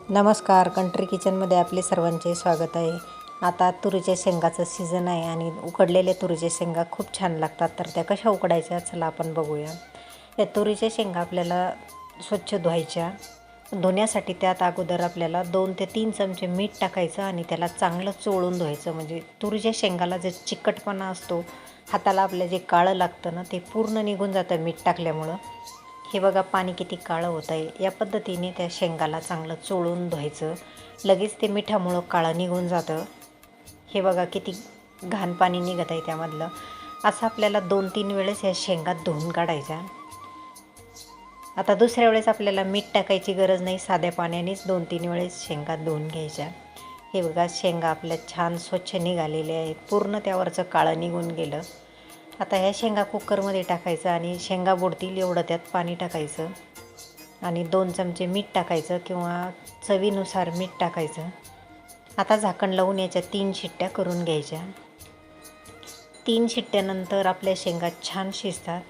नमस्कार कंट्री किचनमध्ये आपले सर्वांचे स्वागत आहे. आता तुरीच्या शेंगाचं सीझन आहे आणि उकडलेल्या तुरीच्या शेंगा खूप छान लागतात. तर त्या कशा उकडायच्या चला आपण बघूया. त्या तुरीच्या शेंगा आपल्याला स्वच्छ धुवायच्या. धुण्यासाठी त्यात अगोदर आपल्याला दोन ते तीन चमचे मीठ टाकायचं आणि त्याला चांगलं चोळून धुवायचं. म्हणजे तुरीच्या शेंगाला जे चिकटपणा असतो हाताला आपल्या जे काळं लागतं ना ते पूर्ण निघून जातं मीठ टाकल्यामुळं. हे बघा पाणी किती काळं होत आहे. या पद्धतीने त्या शेंगाला चांगलं चोळून धुवायचं. लगेच ते मिठामुळं काळं निघून जातं. हे बघा किती घाण पाणी निघत आहे त्यामधलं. असं आपल्याला दोन तीन वेळेस या शेंगात धुवून काढायच्या. आता दुसऱ्या वेळेस आपल्याला मीठ टाकायची गरज नाही. साध्या पाण्यानेच दोन तीन वेळेस शेंगा धुवून घ्यायच्या. हे बघा शेंगा आपल्या छान स्वच्छ निघालेल्या आहेत. पूर्ण त्यावरचं काळं निघून गेलं. आता ह्या शेंगा कुकरमध्ये टाकायचं आणि शेंगा बुडतील एवढं त्यात पाणी टाकायचं. आणि दोन चमचे मीठ टाकायचं किंवा चवीनुसार मीठ टाकायचं. आता झाकण लावून याच्या तीन शिट्ट्या करून घ्यायच्या. तीन शिट्ट्यानंतर आपल्या शेंगा छान शिजतात.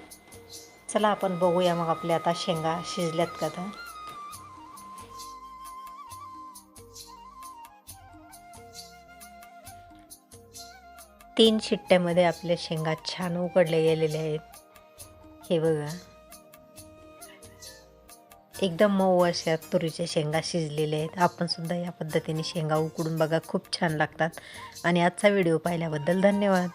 चला आपण बघूया मग आपल्या आता शेंगा शिजल्यात का तर तीन शिट्ट्यामध्ये आपल्या शेंगा छान उकडले गेलेले आहेत. हे बघा. एकदम मऊ अशा तुरीच्या शेंगा शिजलेल्या आहेत. आपण सुद्धा या पद्धतीने शेंगा उकडून बघा. खूप छान लागतात. आणि आजचा व्हिडिओ पाहिल्याबद्दल धन्यवाद.